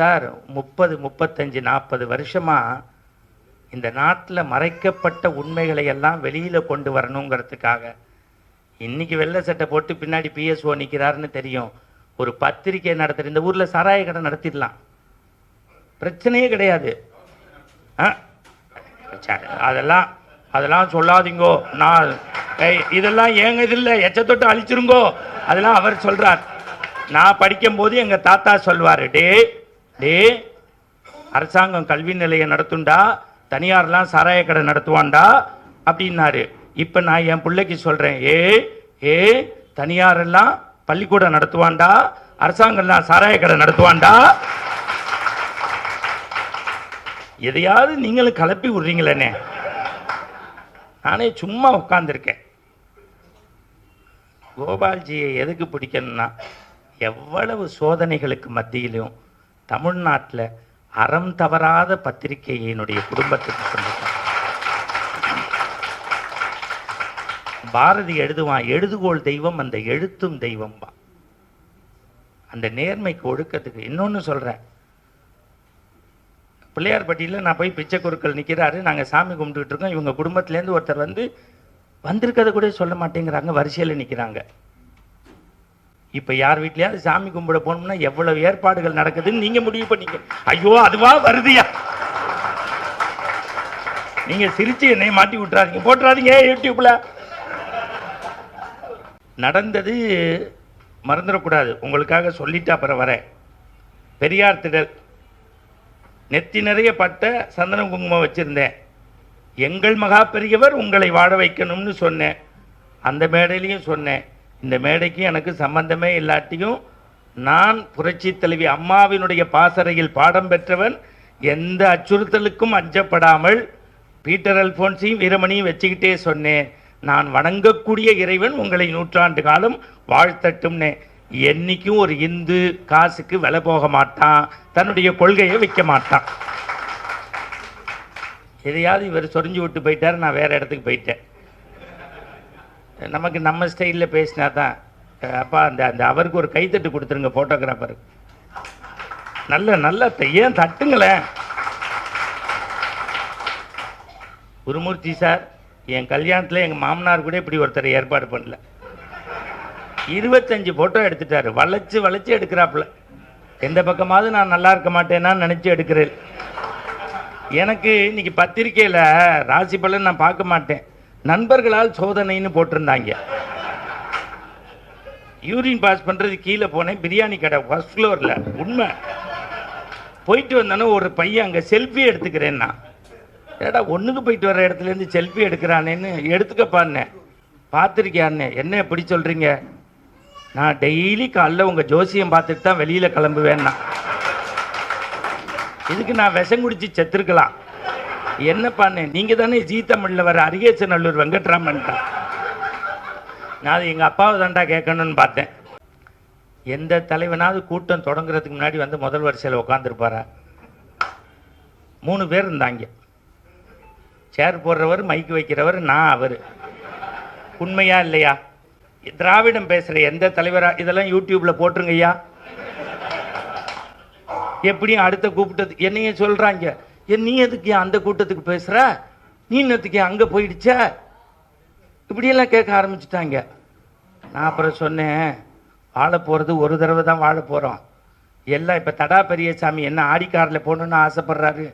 Sir முப்பது முப்பத்தஞ்சு நாற்பது வருஷமாக இந்த நாட்டில் மறைக்கப்பட்ட உண்மைகளை எல்லாம் வெளியில் கொண்டு வரணுங்கிறதுக்காக. இன்னைக்கு வெள்ளை சட்டை போட்டு பின்னாடி பிஎஸ்ஓ நிற்கிறாருன்னு தெரியும். ஒரு பத்திரிக்கை நடத்துகிற இந்த ஊரில் சாராய கடை நடத்திடலாம். பிரச்சனையே கிடையாது. ஆ? அதெல்லாம் அதெல்லாம் சொல்லாதீங்கோ. நான் இதெல்லாம் ஏங்க இது இல்லை எச்சத்தொட்டு அழிச்சிருங்கோ. அதெல்லாம் அவர் சொல்கிறார் நான் படிக்கும்போது எங்கள் தாத்தா சொல்வார் டே டே அரசாங்கம் கல்வி நிலையம் நடத்துண்டா? தனியார்லாம் சாராய கடை நடத்துவான்டா அப்படின்னாரு. இப்போ நான் என் பிள்ளைக்கு சொல்கிறேன் ஏ ஏ தனியாரெல்லாம் பள்ளிக்கூடம் நடத்துவான்டா அரசாங்கம்லாம் சாராய கடை நடத்துவான்டா எதையாவது நீங்களும் கலப்பி விட்றீங்களேண்ணே நானே சும்மா உட்காந்துருக்கேன் கோபால்ஜியை எதுக்கு பிடிக்கணும்னா எவ்வளவு சோதனைகளுக்கு மத்தியிலும் தமிழ்நாட்டில் அறம் தவறாத பத்திரிகையை என்னுடைய குடும்பத்துக்கு சொந்தம் பாரதி எழுதுவான் எழுதுகோள் தெய்வம் அந்த எழுத்தும் தெய்வம்பா அந்த நேர்மைக்கு ஒழுக்கத்துக்கு இன்னொன்று சொல்கிறேன் பிள்ளையார்பட்டியில் நான் போய் பிச்சைக்குருக்கள் நிற்கிறாரு நாங்கள் சாமி கும்பிட்டுக்கிட்டு இருக்கோம் இவங்க குடும்பத்துலேருந்து ஒருத்தர் வந்து வந்திருக்கதை கூட சொல்ல மாட்டேங்கிறாங்க வரிசையில் நிற்கிறாங்க இப்போ யார் வீட்லையாவது சாமி கும்பிட போனோம்னா எவ்வளவு ஏற்பாடுகள் நடக்குதுன்னு நீங்கள் முடிவு பண்ணீங்க. ஐயோ அதுவா வருதியா? நீங்கள் சிரிச்சு என்னை மாட்டி விட்டுறாதீங்க. போட்டுறாதீங்க யூடியூப்பில் நடந்தது மறந்துடக்கூடாது. உங்களுக்காக சொல்லிட்டு அப்புறம் வரேன். பெரியார் திடல். நெத்தி நிறைய பட்ட சந்தன குங்குமம் வச்சுருந்தேன். எங்கள் மகா பெரியவர் உங்களை வாழ வைக்கணும்னு சொன்னேன். அந்த மேடையிலையும் சொன்னேன். இந்த மேடைக்கு எனக்கு சம்பந்தமே இல்லாட்டியும் நான் புரட்சி தலைவி அம்மாவினுடைய பாசறையில் பாடம் பெற்றவன் எந்த அச்சுறுத்தலுக்கும் அஞ்சப்படாமல் பீட்டர் அல்போன்ஸையும் வீரமணியும் வச்சுக்கிட்டே சொன்னேன். நான் வணங்கக்கூடிய இறைவன் உங்களை நூற்றாண்டு காலம் வாழ்த்தட்டும்னே. என்னைக்கும் ஒரு இந்து காசுக்கு விலை போக மாட்டான் தன்னுடைய கொள்கையை வைக்க மாட்டான். எதையாவது இவர் சொரிஞ்சு விட்டு போயிட்டார் நான் வேறு இடத்துக்கு போயிட்டேன். நமக்கு நம்ம ஸ்டைலில் பேசினா தான் அப்பா அந்த அந்த அவருக்கு ஒரு கைத்தட்டு கொடுத்துருங்க ஃபோட்டோகிராஃபர் நல்ல நல்ல ஏன் தட்டுங்களேன் குருமூர்த்தி சார் என் கல்யாணத்தில் எங்கள் மாமனார் கூட இப்படி ஒருத்தர் ஏற்பாடு பண்ணல. இருபத்தஞ்சு ஃபோட்டோ எடுத்துட்டார். வளைச்சு வளைச்சு எடுக்கிறாப்புல. எந்த பக்கமாவது நான் நல்லா இருக்க மாட்டேன்னா நினச்சி எடுக்கிறேன். எனக்கு இன்னைக்கு பத்திரிக்கையில் ராசி பலன் நான் பார்க்க மாட்டேன். நண்பர்களால் சோதனைன்னு போட்டிருந்தாங்க. யூரின் பாஸ் பண்ணுறது கீழே போனேன் பிரியாணி கடை ஃபர்ஸ்ட் ஃப்ளோரில் உண்மை. போயிட்டு வந்தோன்னே ஒரு பையன் அங்கே செல்ஃபி எடுத்துக்கிறேன்னா. ஏடா ஒன்றுக்கு போயிட்டு வர இடத்துலேருந்து செல்ஃபி எடுக்கிறானேன்னு எடுத்துக்கப்பான்னேன் பார்த்துருக்கியான்னு. என்ன எப்படி சொல்கிறீங்க நான் டெய்லி காலைல உங்கள் ஜோசியம் பார்த்துட்டு தான் வெளியில் கிளம்புவேன்னா. இதுக்கு நான் விஷம் குடிச்சு செத்துருக்கலாம். என்ன பண்ணேன் நீங்கள் தானே ஜீ தமிழில் வர அரிகேசநல்லூர் வெங்கட்ராமன். தான் நான் அது எங்கள் அப்பாவை தாண்டா கேட்கணும்னு பார்த்தேன். எந்த தலைவனாவது கூட்டம் தொடங்குறதுக்கு முன்னாடி வந்து முதல் வரிசையில் உட்காந்துருப்பாரா மூணு பேர் இருந்தாங்க. சேர் போடுறவர் மைக்கு வைக்கிறவர் நான் அவர். உண்மையா இல்லையா? திராவிடம் பேசுகிற எந்த தலைவரா? இதெல்லாம் யூடியூப்பில் போட்டுருங்கய்யா எப்படியும் அடுத்த கூப்பிட்டது. என்னையும் சொல்கிறாங்க ஏன் நீ எதுக்கு ஏன் அந்த கூட்டத்துக்கு பேசுகிற நீ என்னத்துக்கு ஏன் அங்கே போயிடுச்ச? இப்படியெல்லாம் கேட்க ஆரம்பிச்சிட்டாங்க. நான் அப்புறம் சொன்னேன் வாழ போகிறது ஒரு தடவை தான் வாழ போகிறோம் எல்லாம் இப்போ தடா பெரியசாமி என்ன ஆடிக்காரில் போகணுன்னு ஆசைப்படுறாரு.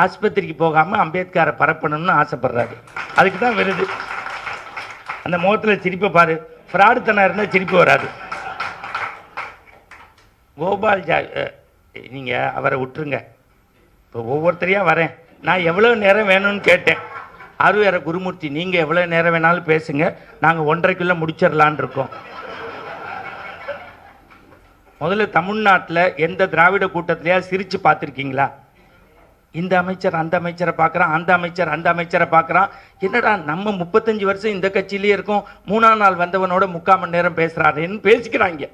ஆஸ்பத்திரிக்கு போகாமல் அம்பேத்கரை பரப்பணும்னு ஆசைப்படுறாரு. அதுக்கு தான் வருது. அந்த முகத்தில் சிரிப்பை பாரு. ஃப்ராடுத்தனம் இருந்தால் சிரிப்பு வராது. கோபால் ஜா நீங்கள் அவரை விட்டுருங்க. இப்போ ஒவ்வொருத்தரையாக வரேன். நான் எவ்வளோ நேரம் வேணும்னு கேட்டேன். அருவேற குருமூர்த்தி நீங்கள் எவ்வளோ நேரம் வேணாலும் பேசுங்க. நாங்கள் ஒன்றரைக்குள்ளே முடிச்சிடலான் இருக்கோம். முதல்ல தமிழ்நாட்டில் எந்த திராவிட கூட்டத்திலையா சிரித்து பார்த்துருக்கீங்களா? இந்த அமைச்சர் அந்த அமைச்சரை பார்க்குறான் அந்த அமைச்சர் அந்த அமைச்சரை பார்க்குறான். என்னடா நம்ம முப்பத்தஞ்சு வருஷம் இந்த கட்சியிலேயே இருக்கும். மூணாம் நாள் வந்தவனோட முக்கால் மணி நேரம் பேசுகிறாருன்னு பேசிக்கிறாங்க.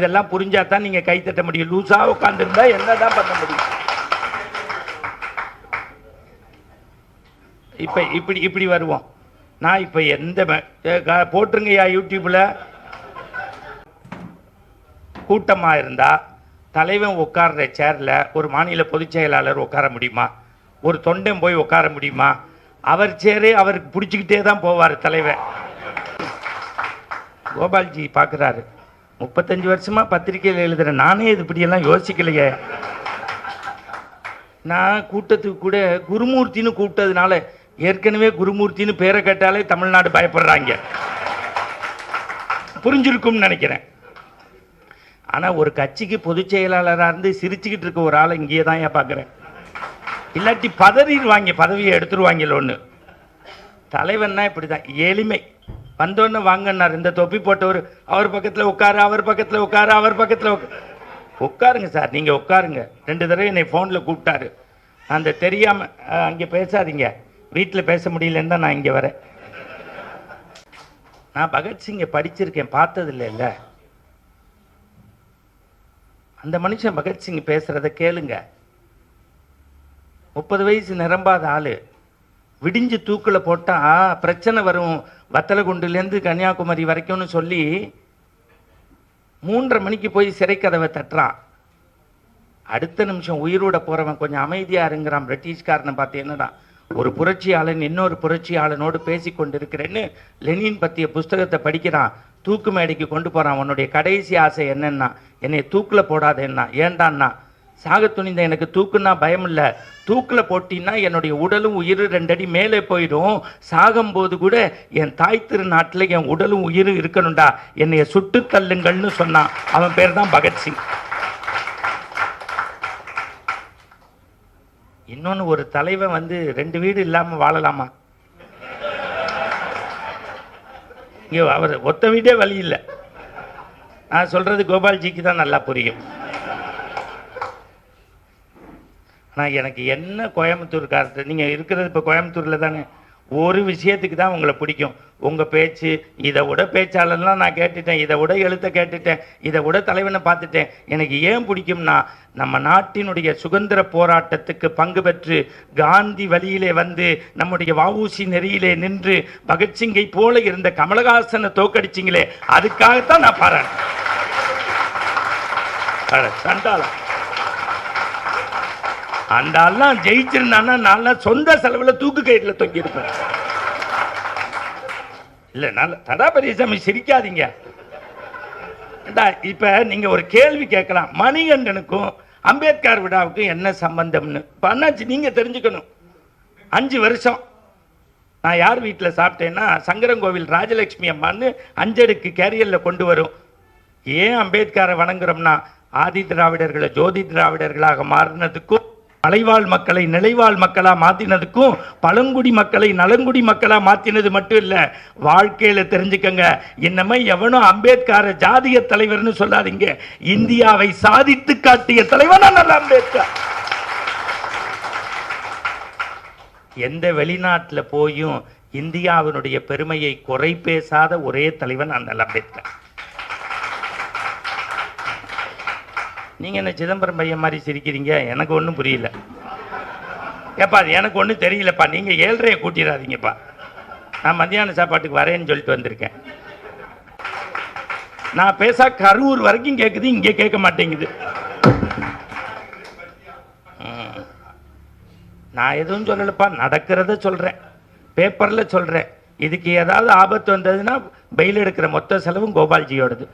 இதெல்லாம் புரிஞ்சாதான் நீங்கள் கை தட்ட முடியும். லூஸாக உட்காந்துருந்தா என்னதான் பண்ண முடியும்? இப்போ இப்படி இப்படி வருவோம். நான் இப்போ எந்த போட்டிருங்கய்யா போட்டுருங்கய்யா யூடியூப்பில் கூட்டமாக இருந்தால் தலைவன் உட்கார்ற சேரில் ஒரு மாநில பொதுச் செயலாளர் உட்கார முடியுமா? ஒரு தொண்டன் போய் உட்கார முடியுமா? அவர் சேரே அவருக்கு பிடிச்சிக்கிட்டே தான் போவார் தலைவன். கோபால்ஜி பார்க்குறாரு முப்பத்தஞ்சு வருஷமாக பத்திரிக்கையில் எழுதுகிறேன் நானே இது இப்படியெல்லாம் யோசிக்கலையே. நான் கூட்டத்துக்கு கூட குருமூர்த்தின்னு கூப்பிட்டதுனால ஏற்கனவே குருமூர்த்தின்னு பேரை கேட்டாலே தமிழ்நாடு பயப்படுறாங்க. புரிஞ்சிருக்கும்னு நினைக்கிறேன். ஆனால் ஒரு கட்சிக்கு பொதுச் செயலாளராக இருந்து சிரிச்சுக்கிட்டு இருக்க ஒரு ஆளை இங்கேயே தான் ஏன் பார்க்குறேன்? இல்லாட்டி பதறிடுவாங்க பதவியை எடுத்துருவாங்கல்ல ஒன்று தலைவன்னா இப்படி தான் எளிமை வந்தோன்னு வாங்கன்னார் இந்த தொப்பி போட்டவர் அவர் பக்கத்தில் உட்காரு அவர் பக்கத்தில் உட்காரு அவர் பக்கத்தில் உட்கா உட்காருங்க சார் நீங்கள் உட்காருங்க. ரெண்டு தடவை என்னை ஃபோனில் கூப்பிட்டாரு. அந்த தெரியாமல் அங்கே பேசாதீங்க. வீட்டில் பேச முடியலன்னு தான் நான் இங்கே வரேன். நான் பகத்சிங்கை படிச்சிருக்கேன் பார்த்ததில்லை இல்லை அந்த மனுஷன் பகத்சிங் பேசுகிறத கேளுங்க. முப்பது வயசு நிரம்பாத ஆள். விடிஞ்சு தூக்கில் போட்டால் பிரச்சனை வரும். வத்தலகுண்டுலேருந்து கன்னியாகுமரி வரைக்கும்னு சொல்லி மூன்றரை மணிக்கு போய் சிறைக்கதவை தட்டுறான். அடுத்த நிமிஷம் உயிரோட போகிறவன் கொஞ்சம் அமைதியாக இருங்கிறான் பிரிட்டிஷ்காரனை பார்த்து என்னடா? ஒரு புரட்சியாளன் இன்னொரு புரட்சியாளனோடு பேசி கொண்டிருக்கிறேன்னு லெனின் பற்றிய புஸ்தகத்தை படிக்கிறான். தூக்கு மேடைக்கு கொண்டு போகிறான் உன்னுடைய கடைசி ஆசை என்னன்னா என்னை தூக்கில் போடாதேன்னா. ஏண்டான்னா சாக துணிந்த எனக்கு தூக்குன்னா பயம் இல்லை தூக்கில் போட்டின்னா என்னுடைய உடலும் உயிரும் ரெண்டடி மேலே போயிடும். சாகும்போது கூட என் தாய் திருநாட்டில் என் உடலும் உயிரும் இருக்கணும்டா. என்னைய சுட்டு தள்ளுங்கள்னு சொன்னான். அவன் பேர் தான் பகத்சிங். இன்னொன்று ஒரு தலைவன் வந்து ரெண்டு வீடு இல்லாமல் வாழலாமா? இங்கே அவர் ஒத்த வீடே வழி இல்லை. நான் சொல்கிறது கோபால்ஜிக்கு தான் நல்லா புரியும். ஆனால் எனக்கு என்ன கோயம்புத்தூர்காரத்து நீங்கள் இருக்கிறது இப்போ கோயம்புத்தூரில் தானே? ஒரு விஷயத்துக்கு தான் உங்களை பிடிக்கும். உங்கள் பேச்சு இதை விட பேச்சாளர்லாம் நான் கேட்டுட்டேன் இதை விட எழுத்த கேட்டுட்டேன் இதை விட தலைவனை பார்த்துட்டேன். எனக்கு ஏன் பிடிக்கும்னா நம்ம நாட்டினுடைய சுதந்திர போராட்டத்துக்கு பங்கு பெற்று காந்தி வழியிலே வந்து நம்முடைய வஉசி நெறியிலே நின்று பகத்சிங்கை போல இருந்த கமலஹாசனை தோக்கடிச்சிங்களே அதுக்காகத்தான் நான் பாராட்டேன் சண்டாளம். அந்த ஆள்லாம் ஜெயிச்சிருந்தான்னா நான் சொந்த செலவில் தூக்கு கயிறில் தொங்கியிருப்பேன் இல்லை நல்ல தடா பெரியசாமி சிரிக்காதீங்க. இப்போ இப்ப நீங்க ஒரு கேள்வி கேட்கலாம். மணிகண்டனுக்கும் அம்பேத்கர் விழாவுக்கும் என்ன சம்பந்தம்னு? இப்போ அண்ணாச்சி நீங்க தெரிஞ்சுக்கணும். அஞ்சு வருஷம். நான் யார் வீட்டில் சாப்பிட்டேன்னா சங்கரங்கோவில் ராஜலட்சுமி அம்மான்னு அஞ்சடுக்கு கேரியரில் கொண்டு வரும். ஏன் அம்பேத்கரை வணங்குறோம்னா ஆதி திராவிடர்களை ஜோதி திராவிடர்களாக மாறினதுக்கும் மலைவாழ் மக்களை நிலைவாழ் மக்களா மாத்தினதுக்கும் பழங்குடி மக்களை நலங்குடி மக்களா மாத்தினது மட்டும் இல்ல வாழ்க்கையில தெரிஞ்சுக்கங்க. இன்னமே எவனோ அம்பேத்கரை ஜாதிய தலைவர்னு சொல்லாதீங்க. இந்தியாவை சாதித்து காட்டிய தலைவனா நல்ல அம்பேத்கர். எந்த வெளிநாட்டுல போயும் இந்தியாவினுடைய பெருமையை குறை பேசாத ஒரே தலைவன் அண்ணல் அம்பேத்கர். நீங்கள் என்ன சிதம்பரம் பையன் மாதிரி சிரிக்கிறீங்க? எனக்கு ஒன்றும் புரியல. ஏப்பா அது எனக்கு ஒன்றும் தெரியலப்பா. நீங்கள் ஏழ்றையை கூட்டிடாதீங்கப்பா. நான் மத்தியான சாப்பாட்டுக்கு வரேன்னு சொல்லிட்டு வந்திருக்கேன். நான் பேச கரூர் வரைக்கும் கேட்குது இங்கே கேட்க மாட்டேங்குது. நான் எதுவும் சொல்லலப்பா. நடக்கிறத சொல்கிறேன் பேப்பரில் சொல்கிறேன் இதுக்கு ஏதாவது ஆபத்து வந்ததுன்னா பெயில் எடுக்கிற மொத்த செலவும் கோபால்ஜியோடது.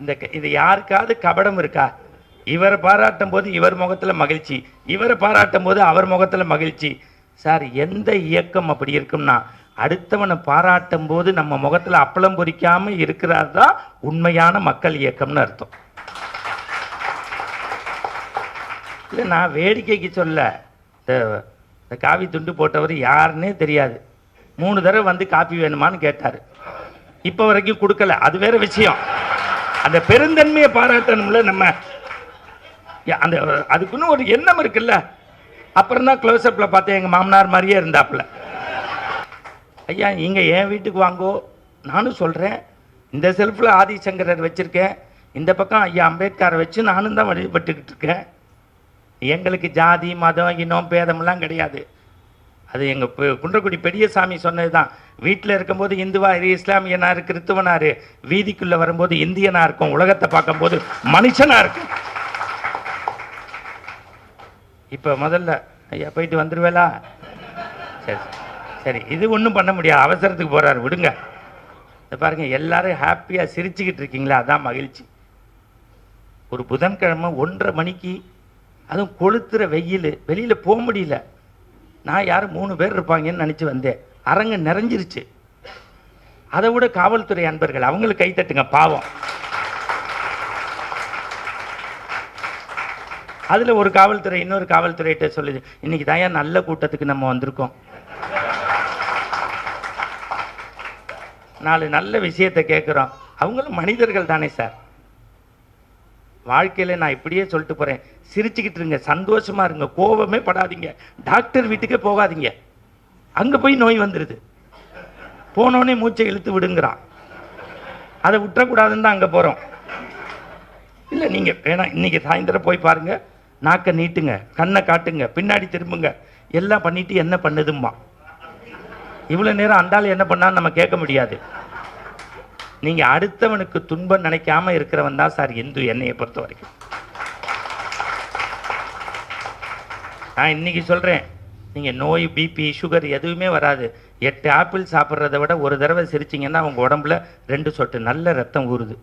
இந்த க- இது யாருக்காவது கபடம் இருக்கா? இவரை பாராட்டும் போது இவர் முகத்தில் மகிழ்ச்சி. இவரை பாராட்டும் போது அவர் முகத்தில் மகிழ்ச்சி. சார் எந்த இயக்கம் அப்படி இருக்கும்னா அடுத்தவனை பாராட்டும் போது நம்ம முகத்தில் அப்பளம் பொறிக்காமல் இருக்கிறார் தான் உண்மையான மக்கள் இயக்கம்னு அர்த்தம். இல்லை நான் வேடிக்கைக்கு சொல்ல இந்த காவி துண்டு போட்டவர் யாருன்னே தெரியாது. மூணு தடவை வந்து காப்பி வேணுமான்னு கேட்டார். இப்போ வரைக்கும் கொடுக்கல. அது வேற விஷயம். அந்த பெருந்தன்மையை பாராட்டணும்ல நம்ம. அந்த அதுக்குன்னு ஒரு எண்ணம் இருக்குல்ல. அப்புறம் தான் க்ளோஸ்அப்பில் பார்த்தேன் எங்கள் மாமனார் மாதிரியே இருந்தாப்புல. ஐயா நீங்கள் என் வீட்டுக்கு வாங்கோ. நானும் சொல்கிறேன் இந்த செல்ஃபில் ஆதிசங்கரர் வச்சுருக்கேன். இந்த பக்கம் ஐயா அம்பேத்கரை வச்சு நானும் தான் வழிபட்டுக்கிட்டு இருக்கேன். எங்களுக்கு ஜாதி மதம் இனம் பேதமெல்லாம் கிடையாது. அது எங்கள் குன்றக்குடி பெரியசாமி சொன்னது தான் வீட்டில் இருக்கும்போது இந்துவா இரு இஸ்லாமியனார் கிறிஸ்துவனாரு வீதிக்குள்ளே வரும்போது இந்தியனா இருக்கும் உலகத்தை பார்க்கும்போது மனுஷனாக இருக்கும் இப்போ முதல்ல ஐயா போயிட்டு வந்துடுவேலா சரி சரி இது ஒன்றும் பண்ண முடியாது அவசரத்துக்கு போகிறாரு விடுங்க. இதை பாருங்கள் எல்லாரும் ஹாப்பியாக சிரிச்சுக்கிட்டு இருக்கீங்களா? அதான் மகிழ்ச்சி. ஒரு புதன்கிழமை ஒன்றரை மணிக்கு அதுவும் கொளுத்துற வெயில் வெளியில் போக முடியல. நான் யாரும் மூணு பேர் இருப்பாங்கன்னு நினச்சி வந்தேன். அரங்கு நிறைஞ்சிருச்சு. அதை விட காவல்துறை அன்பர்கள் அவங்களுக்கு கைத்தட்டுங்க பாவம். அதில் ஒரு காவல்துறை இன்னொரு காவல்துறையிட்ட சொல்லுது இன்னைக்கு தான் நல்ல கூட்டத்துக்கு நம்ம வந்திருக்கோம். நாலு நல்ல விஷயத்தை கேட்குறோம் அவங்களும் மனிதர்கள் தானே சார். வாழ்க்கையில் நான் இப்படியே சொல்லிட்டு போகிறேன் சிரிச்சுக்கிட்டு இருங்க சந்தோஷமா இருங்க கோபமே படாதீங்க. டாக்டர் வீட்டுக்கே போகாதீங்க. அங்கே போய் நோய் வந்துடுது போனோடனே மூச்சை இழுத்து விடுங்கிறான். அதை விட்டுறக்கூடாதுன்னு தான் அங்கே போகிறோம் இல்லை நீங்கள் வேணாம் இன்னைக்கு சாயந்தரம் போய் பாருங்க. நாக்கை நீட்டுங்க கண்ணை காட்டுங்க பின்னாடி திரும்புங்க. எல்லாம் பண்ணிட்டு என்ன பண்ணுதும்மா. இவ்வளோ நேரம் அந்தாலும் என்ன பண்ணான்னு நம்ம கேட்க முடியாது. நீங்கள் அடுத்தவனுக்கு துன்பம் நினைக்காம இருக்கிறவன் தான் சார் இந்து என்னையை பொறுத்த வரைக்கும். நான் இன்னைக்கு சொல்கிறேன் நீங்கள் நோய் பிபி சுகர் எதுவுமே வராது. எட்டு ஆப்பிள் சாப்பிட்றத விட ஒரு தடவை சிரிச்சிங்கன்னா உங்கள் உடம்புல ரெண்டு சொட்டு நல்ல ரத்தம் ஊறுது.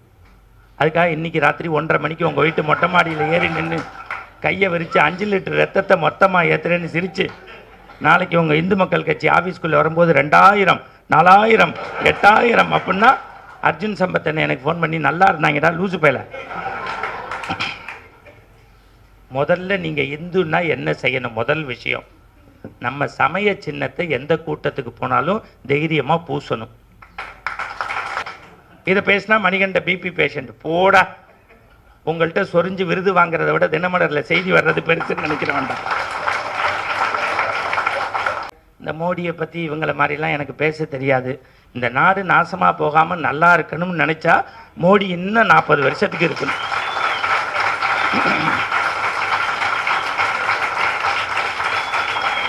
அதுக்காக இன்னைக்கு ராத்திரி ஒன்றரை மணிக்கு உங்கள் வீட்டு மொட்டை மாடியில் ஏறி நின்று கையை விரித்து அஞ்சு லிட்டர் ரத்தத்தை மொத்தமாக ஏற்றுறேன்னு சிரித்து நாளைக்கு உங்கள் இந்து மக்கள் கட்சி ஆஃபீஸ்க்குள்ளே வரும்போது ரெண்டாயிரம் நாலாயிரம் எட்டாயிரம் அப்படின்னா அர்ஜுன் சம்பத்தனை எனக்கு ஃபோன் பண்ணி நல்லா இருந்தாங்கடா லூசு பையல. முதல்ல நீங்கள் இந்துன்னா என்ன செய்யணும்? முதல் விஷயம் நம்ம சமய சின்னத்தை எந்த கூட்டத்துக்கு போனாலும் தைரியமாக பூசணும். இதை பேசினா மணிகண்ட பிபி பேஷண்ட் போடா. உங்கள்கிட்ட சொரிஞ்சு விருது வாங்குறத விட தினமலரில் செய்தி வர்றது பெருசுன்னு நினைக்கிற வேண்டாம் இந்த மோடியை பற்றி இவங்களை மாதிரிலாம் எனக்கு பேச தெரியாது. இந்த நாடு நாசமாக போகாமல் நல்லா இருக்கணும்னு நினச்சா மோடி இன்னும் நாற்பது வருஷத்துக்கு இருக்கணும்.